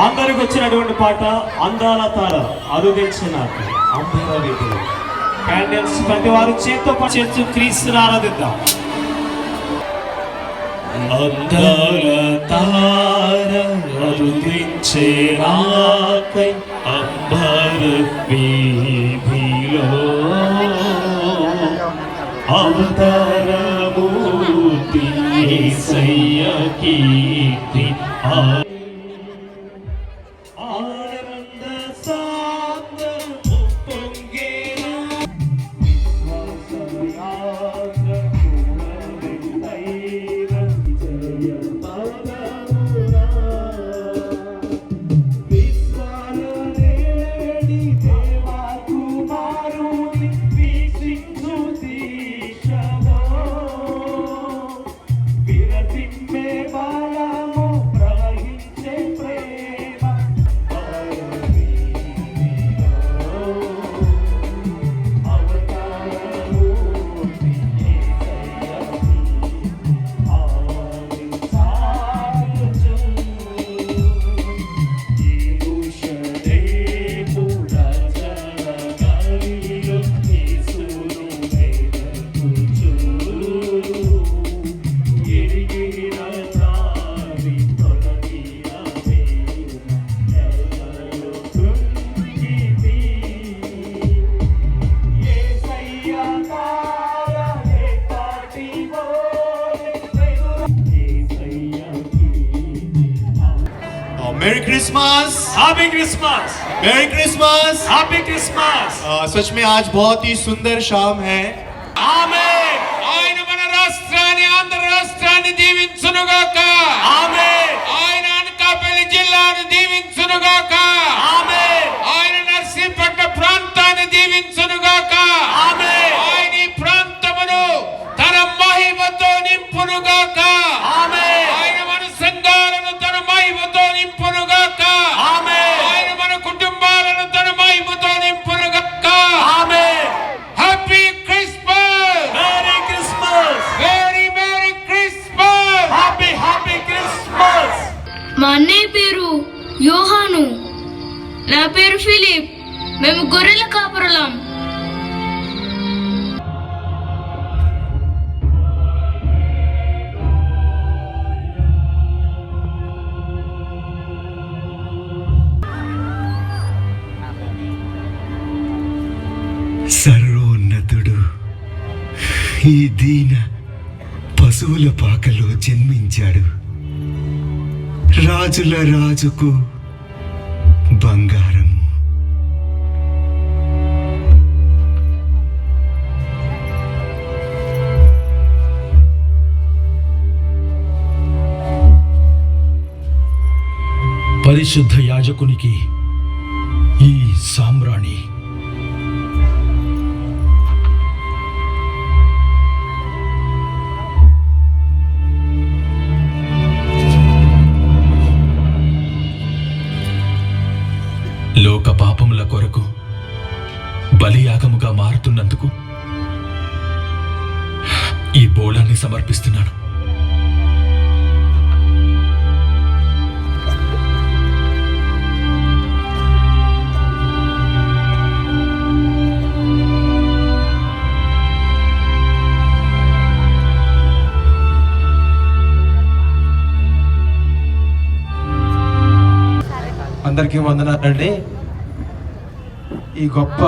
అందరికి వచ్చినటువంటి పాట అందాల తార అరుదించిన అందాల వీధులు క్యాండిల్స్ ప్రతి వారు చేత్తో చేస్తూ క్రీస్తుని ఆరాధిద్దాం. అందాల తార అరుదించే నాకై అంబర వీధిలో అవతారమూర్తి సయ్య కీర్తి ఆ- ఆనంద సాగరం ఉప్పొంగేనా విశ్వాసయాత్ర పూర్ణవింతైన విజయ పదమురా. విశ్వాలనేడి దేవా కుమారుని వీక్షించు దీక్షలో. merry Christmas happy Christmas merry Christmas happy Christmas सच में आज बहुत ही सुंदर शाम है ఆమేన్ ఆయన మన రాష్ట్రాన్ని ఆంధ్ర రాష్ట్రాన్ని దీవించునుగాక ఆమేన్ ఆయన అనకాపల్లి జిల్లాను దీవించునుగాక ఆమేన్ ఆయన నర్సీపట్నం ప్రాంతాన్ని దీవించునుగాక ఆమేన్ ఆయన ఈ ప్రాంతమును తన మహిమతో నింపునుగాక ఆమేన్ నా పేరు ఫిలిప్. మేము గొర్రెల కాపురలం. సర్వోన్నతుడు ఈ దీన పశువుల పాకలో జన్మించాడు. రాజుల రాజుకు పరిశుద్ధ యాజకునికి ఈ సామ్రాణి. లోక పాపముల కొరకు బలియాగముగా మారుతున్నందుకు ఈ బోళాన్ని సమర్పిస్తున్నాను. అందరికీ వందనాలండి. ఈ గొప్ప